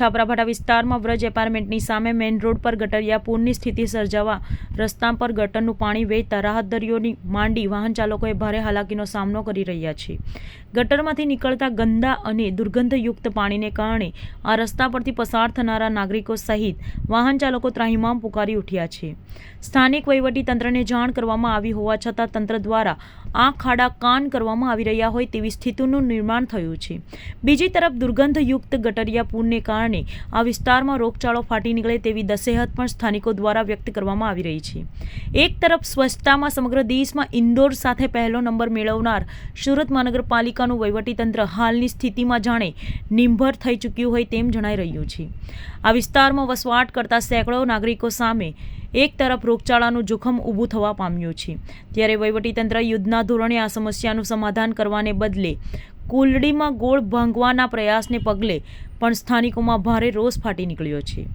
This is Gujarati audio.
છાપરાભાટા વિસ્તારમાં વ્રજ એપાર્ટમેન્ટની સામે મેઇન રોડ પર ગટરિયા પૂરની સ્થિતિ સર્જાવા રસ્તા પર ગટરનું પાણી વહેતા રાહતદરીઓની માંડી વાહન ચાલકોએ ભારે હાલાકીનો સામનો કરી રહ્યા છે. ગટરમાંથી નીકળતા ગંદા અને દુર્ગંધયુક્ત પાણીને કારણે આ રસ્તા પરથી પસાર થનારા નાગરિકો સહિત વાહન ચાલકો ત્રાહિમામ પુકારી ઉઠ્યા છે. સ્થાનિક વહીવટી તંત્રને જાણ કરવામાં આવી હોવા છતાં તંત્ર દ્વારા આ ખાડા કાન કરવામાં આવી રહ્યા હોય તેવી સ્થિતિનું નિર્માણ થયું છે. બીજી તરફ દુર્ગંધયુક્ત ગટરિયા પૂરને કારણે આ વિસ્તારમાં રોગચાળો ફાટી નીકળે તેવી દસેહત પણ સ્થાનિકો દ્વારા વ્યક્ત કરવામાં આવી રહી છે. એક તરફ સ્વચ્છતામાં સમગ્ર દેશમાં ઇન્દોર સાથે પહેલો નંબર મેળવનાર સુરત મહાનગરપાલિકાનું વહીવટીતંત્ર હાલની સ્થિતિમાં જાણે નિંભર થઈ ચૂક્યું હોય તેમ જણાઈ રહ્યું છે. આ વિસ્તારમાં વસવાટ કરતા સેંકડો નાગરિકો સામે એક તરફ રોગચાળાનું જોખમ ઊભું થવા પામ્યું છે. ત્યારે વહીવટીતંત્ર યુદ્ધના ધોરણે આ સમસ્યાનું સમાધાન કરવાને બદલે કુલડીમાં ગોળ ભાંગવાના પ્રયાસને પગલે પણ સ્થાનિકોમાં ભારે રોષ ફાટી નીકળ્યો છે.